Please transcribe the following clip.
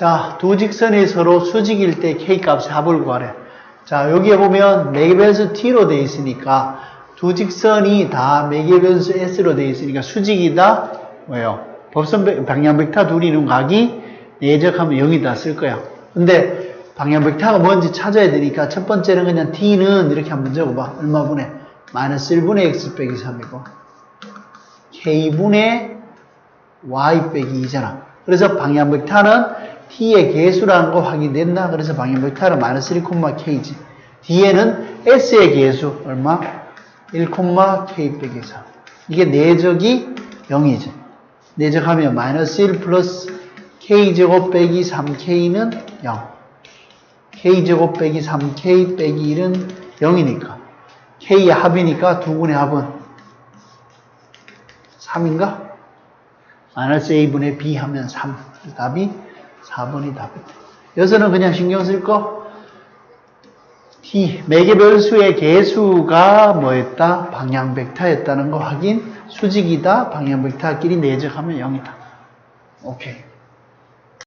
자, 두 직선이 서로 수직일 때 K 값의 합을 구하래. 자, 여기에 보면 매개 변수 T로 되어 있으니까 두 직선이 다 매개 변수 S로 되어 있으니까 수직이다. 뭐예요? 법선 배- 방향 벡터 둘이 있는 각이 내적하면 0이다 쓸 거야. 근데 방향 벡터가 뭔지 찾아야 되니까 첫 번째는 그냥 T는 이렇게 한번 적어봐. 얼마분의? 마이너스 1분의 X 빼기 3이고 K분의 Y 빼기 2잖아. 그래서 방향 벡터는 T의 개수라는 거 확인됐나? 그래서 방향 벡터는 마이너스 1,K지. 뒤에는 S의 개수 얼마? 1,K 빼기 3. 이게 내적이 0이지. 내적하면 마이너스 1 플러스 K제곱 빼기 3K는 0. K제곱 빼기 3K 빼기 1은 0이니까. K의 합이니까 두 분의 합은 3인가? 마이너스 A분의 B 하면 3. 답이 4번이 답이다. 여기서는 그냥 신경 쓸 거, T, 매개 변수의 개수가 뭐였다? 방향 벡터였다는 거 확인, 수직이다, 방향 벡터끼리 내적하면 0이다. 오케이.